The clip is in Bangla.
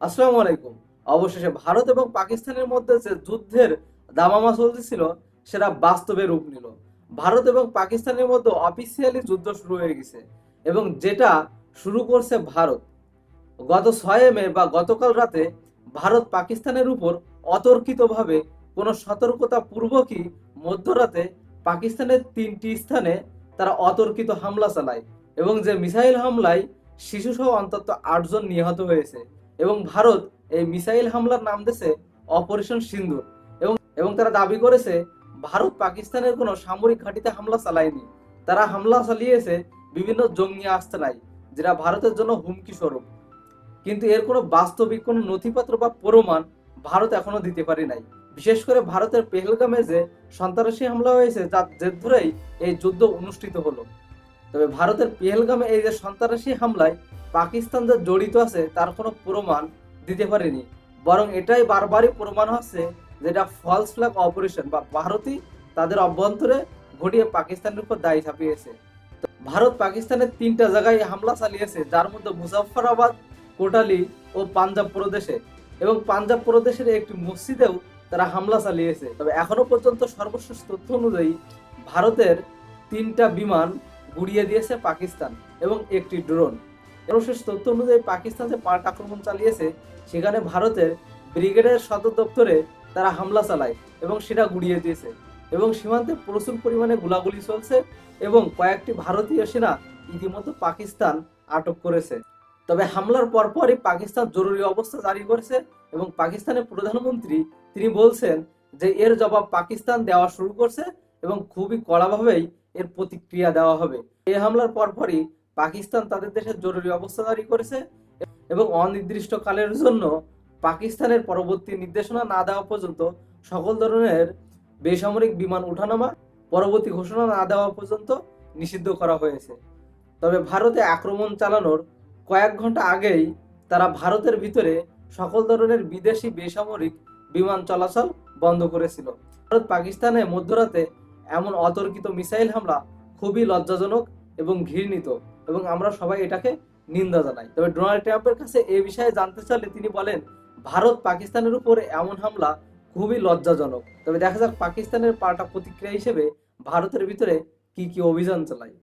আসসালামু আলাইকুম। অবশেষে ভারত এবং পাকিস্তানের মধ্যে যে যুদ্ধের দামামা চলতেছিল, সেটা বাস্তবে রূপ নিল। ভারত এবং পাকিস্তানের মধ্যে অফিসিয়ালি যুদ্ধ শুরু হয়ে গেছে এবং যেটা শুরু করছে ভারত। গত ছয় মে বা গতকাল রাতে ভারত পাকিস্তানের উপর অতর্কিতভাবে কোনো সতর্কতা পূর্বকই মধ্যরাতে পাকিস্তানের তিনটি স্থানে তারা অতর্কিত হামলা চালায় এবং যে মিসাইল হামলায় শিশুসহ অন্তত আটজন নিহত হয়েছে। এবং ভারত এই মিসাইল হামলার নাম দিয়েছে অপারেশন সিন্দুর। এবং এবং তারা দাবি করেছে, ভারত পাকিস্তানের কোনো সামরিক ঘাঁটিতে হামলা চালায়নি। তারা হামলা চালিয়েছে বিভিন্ন জঙ্গি আস্তানায়, যেটা ভারতের জন্য হুমকি স্বরূপ। কিন্তু এর কোনো বাস্তবিক কোনো নথিপত্র বা প্রমাণ ভারত এখনও দিতে পারে নাই। বিশেষ করে ভারতের পেহেলগামে যে সন্ত্রাসী হামলা হয়েছে যার জের ধরেই এই যুদ্ধ অনুষ্ঠিত হলো। তবে ভারতের পেহেলগামে এই যে সন্ত্রাসী হামলায় পাকিস্তান যে জড়িত আছে, তার কোনো প্রমাণ দিতে পারেনি। বরং এটাই বারবারই প্রমাণ হচ্ছে যেটা ফলস ফ্ল্যাগ অপারেশন বা ভারতই তাদের অভ্যন্তরে ঘটিয়ে পাকিস্তানের উপর দায়ী ছাপিয়েছে। ভারত পাকিস্তানের তিনটা জায়গায় হামলা চালিয়েছে, যার মধ্যে মুজাফফরাবাদ, কোটালি ও পাঞ্জাব প্রদেশে। এবং পাঞ্জাব প্রদেশের একটি মসজিদেও তারা হামলা চালিয়েছে। তবে এখনও পর্যন্ত সর্বশেষ তথ্য অনুযায়ী ভারতের তিনটা বিমান গুড়িয়ে দিয়েছে পাকিস্তান এবং একটি ড্রোন। সর্বশেষ তথ্য অনুযায়ী পাকিস্তান যে পাল্টা আক্রমণ চালিয়েছে। সেখানে ভারতের ব্রিগেডের সদর দপ্তরে তারা হামলা চালায় এবং সেটা গুড়িয়ে দিয়েছে। এবং সীমান্তে প্রচুর পরিমাণে গোলাগুলি চলছে এবং কয়েকটি ভারতীয় সেনা ইতিমধ্যে পাকিস্তান আটক করেছে। তবে হামলার পরপরই পাকিস্তান জরুরি অবস্থা জারি করেছে এবং পাকিস্তানের প্রধানমন্ত্রী তিনি বলছেন যে এর জবাব পাকিস্তান দেওয়া শুরু করছে এবং খুবই কড়াভাবেই এর প্রতিক্রিয়া দেওয়া হবে। এই হামলার পরপরই পাকিস্তান তাদের দেশে জরুরি অবস্থা জারি করেছে এবং অনির্দিষ্ট কালের জন্য পাকিস্তানের পরবর্তী নির্দেশনা না দেওয়া পর্যন্ত সকল ধরনের বেসামরিক বিমান ওঠানামা পরবর্তী ঘোষণা না দেওয়া পর্যন্ত নিষিদ্ধ করা হয়েছে। তবে ভারতে আক্রমণ চালানোর কয়েক ঘণ্টা আগেই তারা ভারতের ভিতরে সকল ধরনের বিদেশি বেসামরিক বিমান চলাচল বন্ধ করেছিল। ভারত পাকিস্তানে মধ্যরাতে এমন অতর্কিত মিসাইল হামলা খুবই লজ্জাজনক এবং ঘৃণিত এবং আমরা সবাই এটাকে নিন্দা জানাই। তবে ডোনাল্ড ট্রাম্পের কাছে এ বিষয়ে জানতে চাইলে তিনি বলেন, ভারত পাকিস্তানের উপরে এমন হামলা খুবই লজ্জাজনক। তবে দেখা যাক পাকিস্তানের পাল্টা প্রতিক্রিয়া হিসেবে ভারতের ভিতরে কি কি অভিযান চালায়।